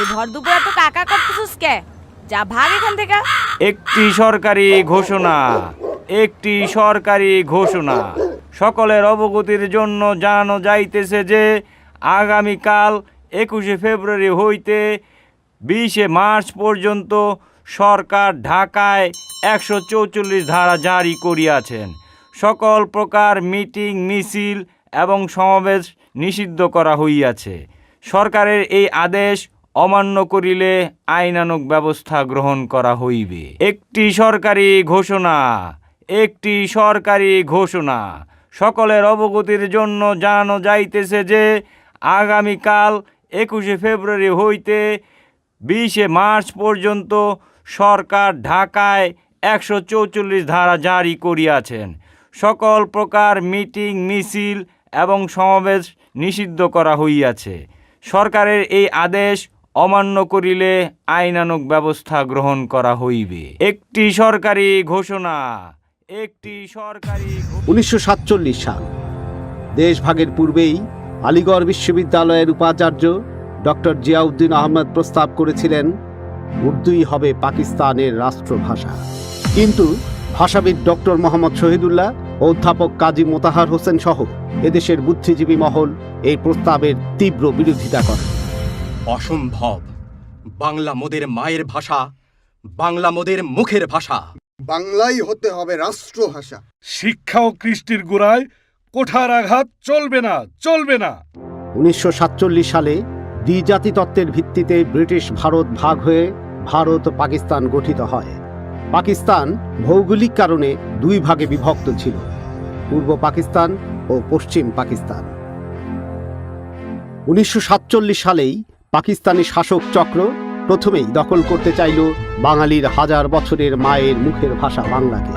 এই ভর দুপুরে তো কাকা করতেছিস কে? যা ভাগ এখান থেকে। একটি সরকারি ঘোষণা, একটি সরকারি ঘোষণা। সকলের অবগতির জন্য জানানো যাইতেছে যে, আগামীকাল একুশে ফেব্রুয়ারি হইতে বিশে মার্চ পর্যন্ত সরকার ঢাকায় একশো চৌচল্লিশ ধারা জারি করিয়াছেন। সকল প্রকার মিটিং, মিছিল এবং সমাবেশ নিষিদ্ধ করা হইয়াছে। সরকারের এই আদেশ অমান্য করিলে আইনানুক ব্যবস্থা গ্রহণ করা হইবে। একটি সরকারি ঘোষণা, একটি সরকারি ঘোষণা। সকলের অবগতির জন্য জানানো যাইতেছে যে, আগামীকাল একুশে ফেব্রুয়ারি হইতে বিশে মার্চ পর্যন্ত সরকার ঢাকায় একশো চৌচল্লিশ ধারা জারি করিয়াছেন। সকল প্রকার মিটিং, মিছিল এবং সমাবেশ নিষিদ্ধ করা হইয়াছে। সরকারের এই আদেশ অমান্য করিলে আইনানুগ ব্যবস্থা গ্রহণ করা হইবে। একটি সরকারি ঘোষণা, একটি সরকারি উনিশশো সাতচল্লিশ সাল, দেশভাগের পূর্বেই আলিগড় বিশ্ববিদ্যালয়ের উপাচার্য ডক্টর জিয়াউদ্দিন আহমদ প্রস্তাব করেছিলেন, উর্দুই হবে পাকিস্তানের রাষ্ট্রভাষা। কিন্তু ভাষাবিদ ডক্টর মোহাম্মদ শহীদুল্লাহ ও অধ্যাপক কাজী মোতাহার হোসেন সহ এদেশের বুদ্ধিজীবী মহল এই প্রস্তাবের তীব্র বিরোধিতা করে। অসম্ভব। বাংলা মোদের মায়ের ভাষা বাংলা মোদের মুখের ভাষা। বাংলাই হতে হবে রাষ্ট্রভাষা। শিক্ষা ও কৃষ্টির গোড়ায় কোঠার আঘাত চলবে না চলবে না। উনিশশো সাতচল্লিশ সালে দ্বিজাতি তত্ত্বের ভিত্তিতে ব্রিটিশ ভারত ভাগ হয়ে ভারত ও পাকিস্তান গঠিত হয়। পাকিস্তান ভৌগোলিক কারণে দুই ভাগে বিভক্ত ছিল পূর্ব পাকিস্তান ও পশ্চিম পাকিস্তান। উনিশশো সাতচল্লিশ সালেই পাকিস্তানি শাসক চক্র প্রথমেই দখল করতে চাইল বাঙালির হাজার বছরের মায়ের মুখের ভাষা বাংলাকে।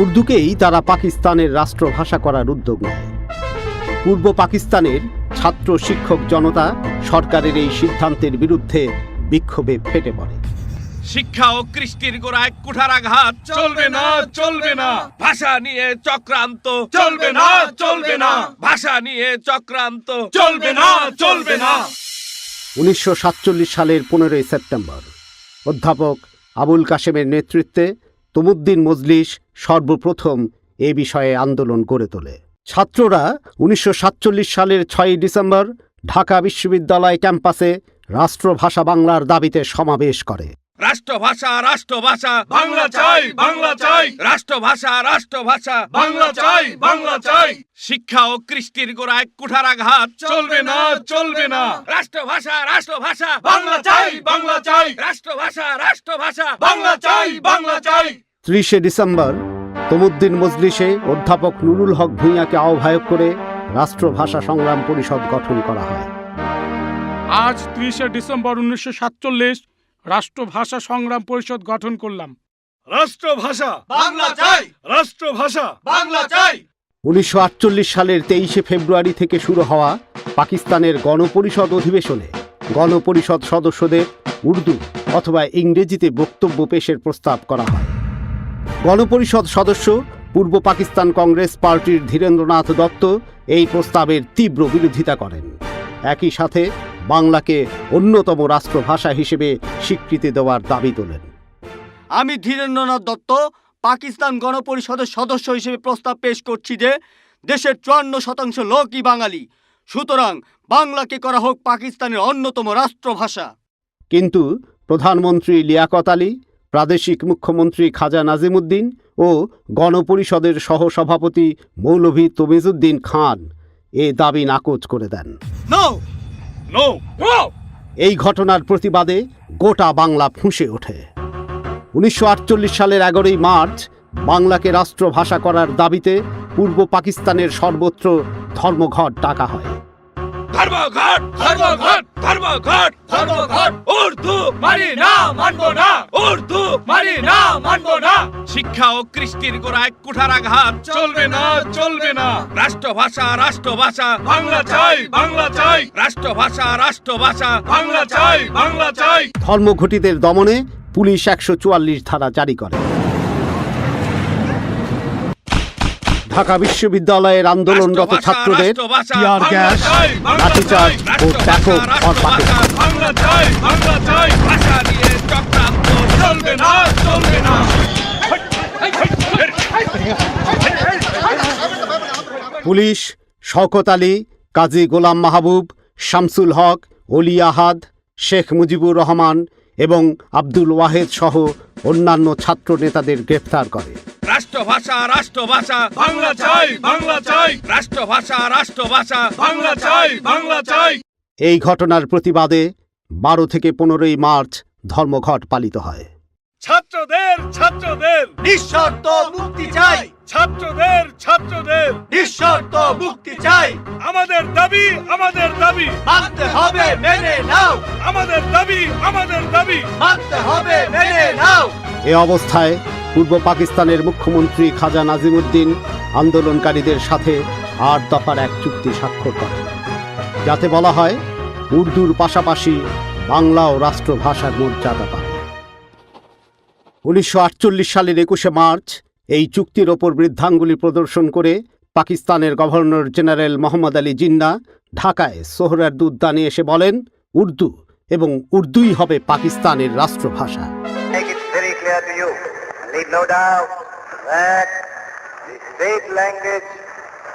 উর্দুকেই তারা পাকিস্তানের রাষ্ট্রভাষা করার উদ্যোগ নেয়। পূর্ব পাকিস্তানের ছাত্র শিক্ষক জনতা সরকারের এই সিদ্ধান্তের বিরুদ্ধে বিক্ষোভে ফেটে পড়ে। শিক্ষা ও কৃষ্টির গোড়ায় কুঠারাঘাত চলবে না চলবে না। ভাষা নিয়ে চক্রান্ত চলবে না চলবে না। ভাষা নিয়ে চক্রান্ত চলবে না চলবে না। উনিশশো সাতচল্লিশ সালের পনেরোই সেপ্টেম্বর। অধ্যাপক আবুল কাশেমের নেতৃত্বে তমুদ্দিন মজলিস সর্বপ্রথম এ বিষয়ে আন্দোলন গড়ে তোলে। ছাত্ররা উনিশশো সাতচল্লিশ সালের ছয়ই ডিসেম্বর ঢাকা বিশ্ববিদ্যালয় ক্যাম্পাসে রাষ্ট্রভাষা বাংলার দাবিতে সমাবেশ করে। রাষ্ট্রভাষা রাষ্ট্রভাষা বাংলা চাই বাংলা চাই। রাষ্ট্রভাষা রাষ্ট্রভাষা বাংলা চাই বাংলা চাই। শিক্ষা ও কৃষ্টির গোড়ায় কুঠারাঘাত চলবে না চলবে না। রাষ্ট্রভাষা রাষ্ট্রভাষা বাংলা চাই বাংলা চাই। রাষ্ট্রভাষা রাষ্ট্রভাষা বাংলা চাই বাংলা চাই। ত্রিশে ডিসেম্বর তমুদ্দিন মজলিসে অধ্যাপক নুরুল হক ভূঁইয়াকে আহ্বায়ক করে রাষ্ট্রভাষা সংগ্রাম পরিষদ গঠন করা হয়। আজ ত্রিশে ডিসেম্বর উনিশশো সাতচল্লিশ রাষ্ট্রভাষা সংগ্রাম পরিষদ গঠন করলাম। রাষ্ট্রভাষা। বাংলা চাই। রাষ্ট্রভাষা। বাংলা চাই। উনিশশো আটচল্লিশ সালের তেইশে ফেব্রুয়ারি থেকে শুরু হওয়া পাকিস্তানের গণপরিষদ অধিবেশনে গণপরিষদ সদস্যদের উর্দু অথবা ইংরেজিতে বক্তব্য পেশের প্রস্তাব করা হয়। গণপরিষদ সদস্য পূর্ব পাকিস্তান কংগ্রেস পার্টির ধীরেন্দ্রনাথ দত্ত এই প্রস্তাবের তীব্র বিরোধিতা করেন। একই সাথে বাংলাকে অন্যতম রাষ্ট্রভাষা হিসেবে স্বীকৃতি দেওয়ার দাবি তোলেন। আমি ধীরেন্দ্রনাথ দত্ত পাকিস্তান গণপরিষদের সদস্য হিসেবে প্রস্তাব পেশ করছি যে দেশের চুয়ান্ন শতাংশ লোকই বাঙালি। সুতরাং বাংলাকে করা হোক পাকিস্তানের অন্যতম রাষ্ট্রভাষা। কিন্তু প্রধানমন্ত্রী লিয়াকত আলী প্রাদেশিক মুখ্যমন্ত্রী খাজা নাজিমুদ্দিন ও গণপরিষদের সহসভাপতি মৌলভী তমিজুদ্দিন খান এ দাবি নাকচ করে দেন। নো নো এই ঘটনার প্রতিবাদে গোটা বাংলা ফুঁসে ওঠে। উনিশশো আটচল্লিশ সালের এগারোই মার্চ বাংলাকে রাষ্ট্রভাষা করার দাবিতে পূর্ব পাকিস্তানের সর্বত্র ধর্মঘট ডাকা হয়। ধর্মঘট! ধর্মঘট! ধর্মঘট ধর্মঘট। উর্দু মানি না না। উর্দু মানি না, মানবো না। শিক্ষা ও কৃষ্টির গোড়ায় কুঠারাঘাত। চলবে না চলবে না। রাষ্ট্রভাষা রাষ্ট্রভাষা। বাংলা চাই বাংলা চাই। রাষ্ট্রভাষা রাষ্ট্রভাষা। বাংলা চাই বাংলা চাই। ধর্মঘটিদের দমনে পুলিশ একশো চুয়াল্লিশ ধারা জারি করে। ঢাকা বিশ্ববিদ্যালয়ের আন্দোলনরত ছাত্রদের টিয়ার গ্যাস লাঠিচার্জ ও ব্যাপক না পুলিশ শওকত আলী কাজী গোলাম মাহবুব শামসুল হক অলি আহাদ শেখ মুজিবুর রহমান এবং আব্দুল ওয়াহেদ সহ অন্যান্য ছাত্র নেতাদের গ্রেফতার করে। রাষ্ট্রভাষা রাষ্ট্রভাষা। বাংলা চাই বাংলা চাই। রাষ্ট্রভাষা রাষ্ট্রভাষা। বাংলা চাই বাংলা চাই। এই ঘটনার প্রতিবাদে বারো থেকে পনেরোই মার্চ ধর্মঘট পালিত হয়। ছাত্রদের ছাত্রদের। নিঃশর্ত মুক্তি চাই। ছাত্রদের ছাত্রদের। নিঃশর্ত মুক্তি চাই। আমাদের দাবি আমাদের দাবি। মানতে হবে মেনে নাও। আমাদের দাবি আমাদের দাবি। মানতে হবে মেনে নাও। এ অবস্থায় পূর্ব পাকিস্তানের মুখ্যমন্ত্রী খাজা নাজিমুদ্দিন আন্দোলনকারীদের সাথে আট দফার এক চুক্তি স্বাক্ষর করেন। যাতে বলা হয়, উর্দুর পাশাপাশি বাংলা ও রাষ্ট্রভাষার মর্যাদা পাবে উনিশশো আটচল্লিশ সালের একুশে মার্চ এই চুক্তির ওপর বৃদ্ধাঙ্গুলি প্রদর্শন করে পাকিস্তানের গভর্নর জেনারেল মোহাম্মদ আলী জিন্না ঢাকায় সোহরার্দ উদ্যানে এসে বলেন, উর্দু এবং উর্দুই হবে পাকিস্তানের রাষ্ট্রভাষা। Leave no doubt that the state language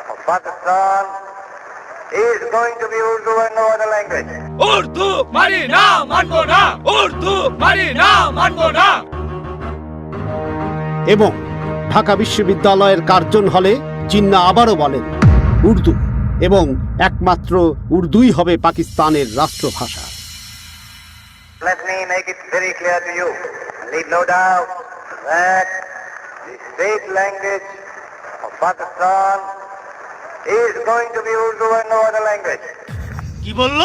of Pakistan is going to be Urdu and no other language. Urdu মানি না মানবো না উর্দু মানি না মানবো না এবং ঢাকা বিশ্ববিদ্যালয়ের কার্জন হলে জিন্না আবারও বলেন উর্দু এবং একমাত্র উর্দুই হবে পাকিস্তানের রাষ্ট্রভাষা Let me make it very clear to you, leave no doubt that the state language of Pakistan is going to be Urdu and no other language. কি বলল?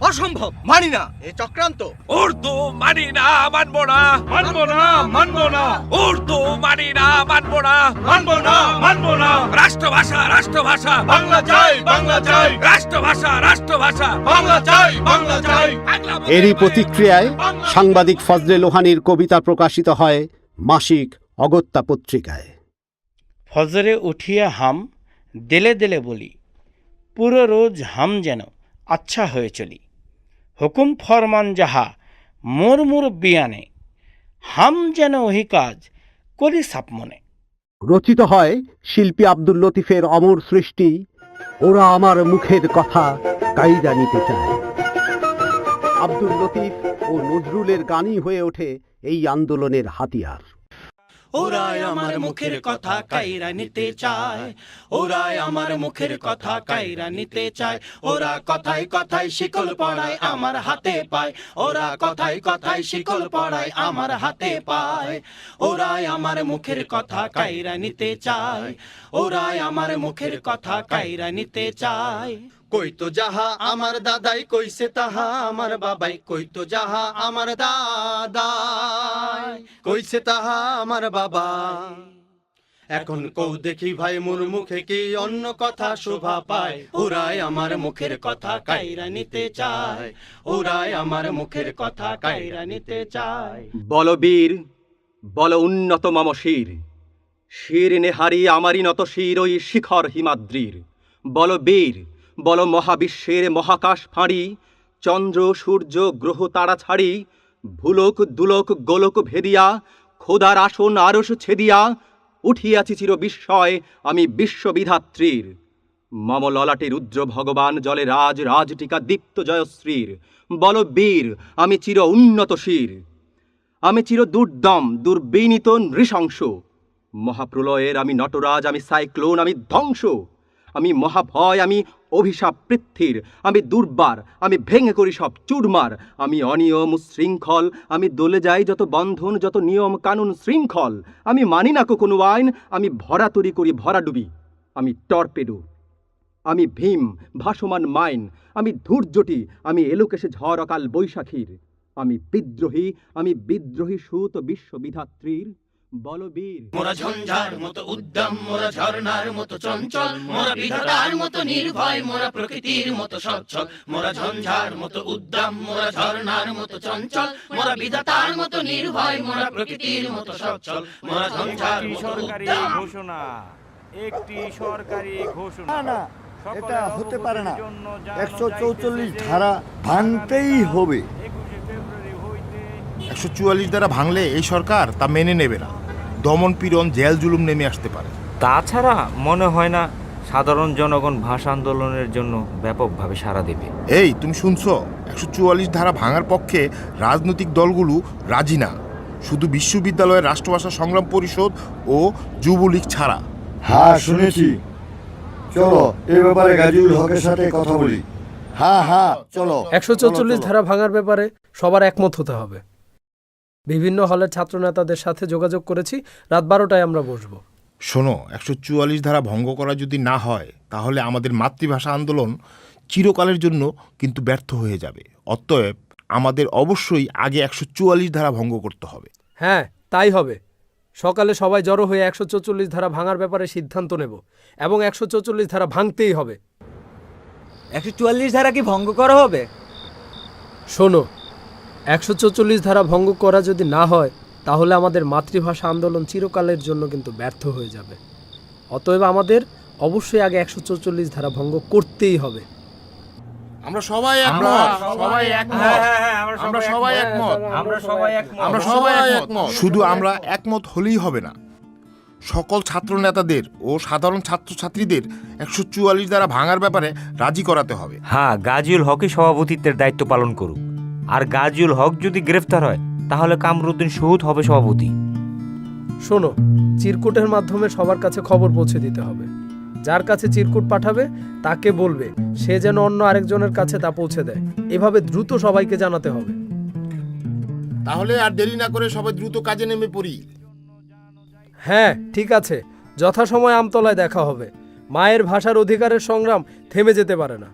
অসম্ভব। মানি না। এ চক্রান্ত। উর্দু মানি না মানবো না। মানবো না মানবো না। উর্দু মানি না মানবো না। মানবো না মানবো না। রাষ্ট্রভাষা রাষ্ট্রভাষা। বাংলা চাই বাংলা চাই। রাষ্ট্রভাষা রাষ্ট্রভাষা। বাংলা চাই বাংলা চাই। এরই প্রতিক্রিয়ায় সাংবাদিক ফজলে লোহানির কবিতা প্রকাশিত হয় মাসিক অগত্যা পত্রিকায়। ফজরে উঠিয়া হাম দেলে দেলে বলি পুরো রোজ হাম যেন আচ্ছা হয়ে চলি। হুকুম ফরমান যাহা মোর মোর বিয়ানে হাম যেন ওহি কাজ করি সাপমনে রচিত হয় শিল্পী আব্দুল লতিফের অমর সৃষ্টি ওরা আমার মুখের কথা কাইরা নিতে চায়। আব্দুল লতিফ ও নজরুলের গানই হয়ে ওঠে এই আন্দোলনের হাতিয়ার। ওরাই আমার মুখের কথা কাইরা নিতে চায়। ওরাই আমার মুখের কথা কাইরা নিতে চায়। ওরা কথায় কথায় শিকল পড়ায় আমার হাতে পায়। ওরা কথায় কথায় শিকল পড়ায় আমার হাতে পায়। ওরাই আমার মুখের কথা কাইরা নিতে চায়। ওরাই আমার মুখের কথা কাইরা নিতে চায়। কইতো যাহা আমার দাদাই কইছে, তাহা আমার বাবাই কইতো যাহা আমার দাদাই কইছে, তাহা আমার বাবা এখন কৌ দেখি ভাই, মোর মুখে কি অন্য কথা শোভা পায়? ওরাই আমার মুখের কথা কাইরা নিতে চায়। ওরাই আমার মুখের কথা কাইরা নিতে চায়। বল বীর, বল উন্নত মম শির। শির নেহারি আমারই নত শির, ওই শিখর হিমাদ্রির। বল বীর বল মহাবিশ্বের মহাকাশ ফাঁড়ি, চন্দ্র, সূর্য, গ্রহ, তারা ছাড়ি, ভুলোক, দুলোক, গোলক ভেদিয়া, খোদার আসন আরস ছেদিয়া, উঠিয়াছি চির বিস্ময় আমি বিশ্ববিধাত্রীর। মম ললাটে রুদ্র ভগবান জলে রাজ রাজটিকা দীপ্ত জয়শ্রীর। বল বীর, আমি চির উন্নত শির। আমি চির দুর্দম, দুর্বিনীত নৃশংস। মহাপ্রলয়ের আমি নটরাজ, আমি সাইক্লোন, আমি ধ্বংস। আমি মহাভয়, আমি অভিশাপ পৃথ্বীর, আমি দুর্বার, আমি ভেঙে করি সব চুরমার, আমি অনিয়ম শৃঙ্খল আমি দলে যাই যত বন্ধন, যত নিয়ম কানুন শৃঙ্খল, আমি মানি না কোনো আইন, আমি ভরা তরি করি ভরা ডুবি, আমি টর্পেডো, আমি ভীম, ভাসমান মাইন, আমি ধূর্যটি আমি এলোকেশে ঝড় অকাল বৈশাখীর, আমি বিদ্রোহী আমি বিদ্রোহী সুত বিশ্ববিধাত্রীর বলবীর। মোরা ঝঞ্ঝার মতো উদ্যম মোরা ঝর্ণার মতো চঞ্চল মোরা বিধাতার মতো নির্ভয় মোরা প্রকৃতির মতো সচ্ছল। মোরা ঝঞ্ঝার মতো উদ্যম মোরা ঝর্ণার মতো চঞ্চল মোরা বিধাতার মতো নির্ভয় মোরা প্রকৃতির মতো সচ্ছল। মোরা ঝঞ্ঝার মতো সরকারি ঘোষণা একটি সরকারি ঘোষণা না না এটা হতে পারে না। একশো চৌচল্লিশ ধারা ভাঙতেই হবে। একশো চুয়াল্লিশ দ্বারা ভাঙলে এই সরকার তা মেনে নেবে না। দমন পীড়ন জেল জুলুম নেমে আসতে পারে। তাছাড়া মনে হয় না সাধারণ জনগণ ভাষা আন্দোলনের জন্য ব্যাপকভাবে সাড়া দেবে। এই তুমি শুনছো? একশো চুয়াল্লিশ ধারা ভাঙার পক্ষে রাজনৈতিক দলগুলো রাজি না। শুধু বিশ্ববিদ্যালয়ের রাষ্ট্রভাষা সংগ্রাম পরিষদ ও যুবলীগ ছাড়া। হ্যাঁ শুনেছি। চলো এ ব্যাপারে গাজীউল হকের সাথে কথা বলি। হ্যাঁ হ্যাঁ চলো। একশো চৌচল্লিশ ধারা ভাঙার ব্যাপারে সবার একমত হতে হবে। বিভিন্ন হলের ছাত্রনেতাদের সাথে যোগাযোগ করেছি। রাত বারোটায় আমরা বসবো। শোনো একশো চুয়াল্লিশ ধারা ভঙ্গ করা যদি না হয় তাহলে আমাদের মাতৃভাষা আন্দোলন চিরকালের জন্য কিন্তু ব্যর্থ হয়ে যাবে। অতএব আমাদের অবশ্যই আগে একশো চুয়াল্লিশ ধারা ভঙ্গ করতে হবে। হ্যাঁ তাই হবে। সকালে সবাই জড়ো হয়ে একশো চৌচল্লিশ ধারা ভাঙার ব্যাপারে সিদ্ধান্ত নেব এবং একশো চৌচল্লিশ ধারা ভাঙতেই হবে। একশো চুয়াল্লিশ ধারা কি ভঙ্গ করা হবে? শোনো একশো চৌচল্লিশ ধারা ভঙ্গ করা যদি না হয় তাহলে আমাদের মাতৃভাষা আন্দোলন চিরকালের জন্য কিন্তু ব্যর্থ হয়ে যাবে। অতএব আমাদের অবশ্যই আগে একশো চৌচল্লিশ ধারা ভঙ্গ করতেই হবে। আমরা সবাই একমত। সবাই একমত। আমরা সবাই একমত। আমরা সবাই একমত। আমরা সবাই একমত। শুধু আমরা একমত হলেই হবে না। সকল ছাত্র নেতাদের ও সাধারণ ছাত্রছাত্রীদের একশো চুয়াল্লিশ দ্বারা ভাঙার ব্যাপারে রাজি করাতে হবে। হ্যাঁ গাজিউল হকই সভাপতিত্বের দায়িত্ব পালন করুক। আর গাজিউল হক যদি গ্রেফতার হয় তাহলে কামরুদ্দিন শহীদ হবে সভাপতি। শোনো চিরকুটের মাধ্যমে সবার কাছে খবর পৌঁছে দিতে হবে। যার কাছে চিরকুট পাঠাবে তাকে বলবে সে যেন অন্য আরেকজনের কাছে তা পৌঁছে দেয়। এভাবে দ্রুত সবাইকে জানাতে হবে। তাহলে আর দেরি না করে সবাই দ্রুত কাজে নেমে পড়ি। হ্যাঁ ঠিক আছে। যথাসময় আমতলায় দেখা হবে। মায়ের ভাষার অধিকারের সংগ্রাম থেমে যেতে পারে না।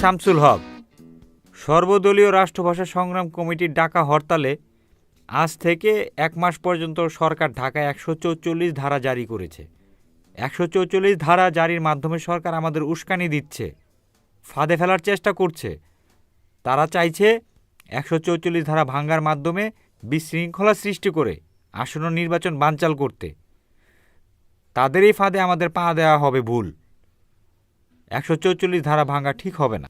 শামসুল হক, সর্বদলীয় রাষ্ট্রভাষা সংগ্রাম কমিটির ডাকা হরতালে আজ থেকে এক মাস পর্যন্ত সরকার ঢাকায় একশো চৌচল্লিশ ধারা জারি করেছে। একশো চৌচল্লিশ ধারা জারির মাধ্যমে সরকার আমাদের উস্কানি দিচ্ছে, ফাঁদে ফেলার চেষ্টা করছে। তারা চাইছে একশো চৌচল্লিশ ধারা ভাঙ্গার মাধ্যমে বিশৃঙ্খলা সৃষ্টি করে আসন্ন নির্বাচন বানচাল করতে। তাদের এই ফাঁদে আমাদের পা দেওয়া হবে ভুল। একশো চৌচল্লিশ ধারা ভাঙা ঠিক হবে না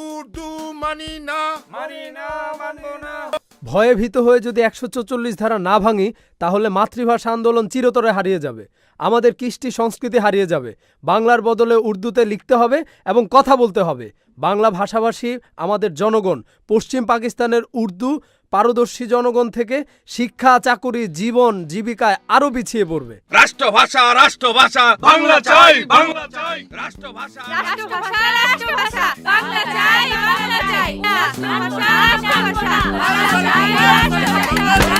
উর্দু মানি না মানি না মানবো না ভয়ে ভীত হয়ে যদি একশো চল্লিশ ধারা না ভাঙি, তাহলে মাতৃভাষা আন্দোলন চিরতরে হারিয়ে যাবে। আমাদের কৃষ্টি সংস্কৃতি হারিয়ে যাবে। বাংলার বদলে উর্দুতে লিখতে হবে এবং কথা বলতে হবে। বাংলা ভাষাভাষী আমাদের জনগণ, পশ্চিম পাকিস্তানের উর্দু পারদর্শী জনগণ থেকে শিক্ষা চাকুরি জীবন জীবিকায় আরও পিছিয়ে পড়বে। রাষ্ট্রভাষা রাষ্ট্রভাষা বাংলা চাই বাংলা চাই। রাষ্ট্রভাষা রাষ্ট্রভাষা রাষ্ট্রভাষা বাংলা চাই বাংলা চাই। রাষ্ট্রভাষা রাষ্ট্রভাষা বাংলা চাই রাষ্ট্রভাষা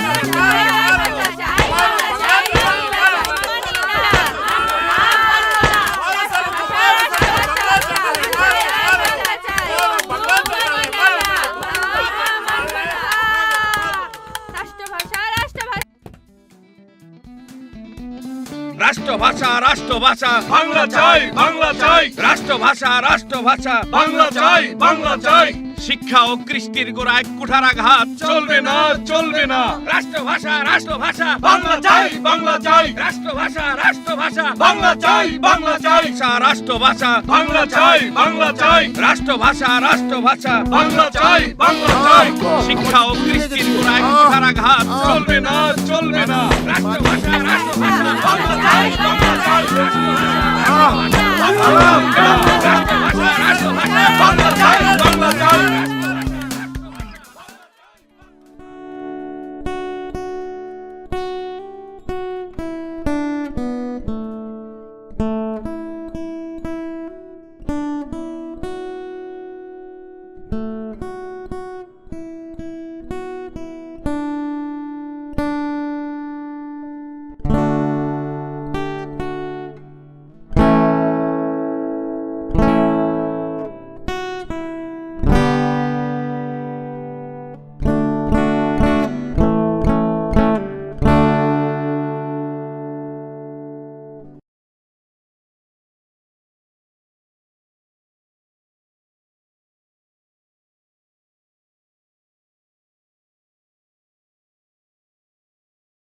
রাষ্ট্রভাষা রাষ্ট্রভাষা। বাংলা চাই বাংলা চাই। রাষ্ট্রভাষা রাষ্ট্রভাষা। বাংলা চাই বাংলা চাই। শিক্ষা ও কৃষ্টির গোড়ায় কুঠারাঘাত। চলবে না চলবে না। রাষ্ট্রভাষা রাষ্ট্রভাষা। বাংলা চাই বাংলা চাই। রাষ্ট্রভাষা রাষ্ট্রভাষা। বাংলা চাই বাংলা চাই। ভাষা রাষ্ট্রভাষা। বাংলা চাই বাংলা চাই। রাষ্ট্রভাষা রাষ্ট্রভাষা। বাংলা চাই বাংলা চাই। শিক্ষা ও কৃষ্টির গোড়ায় কুঠারাঘাত। চলবে না চলবে না। রাষ্ট্রভাষা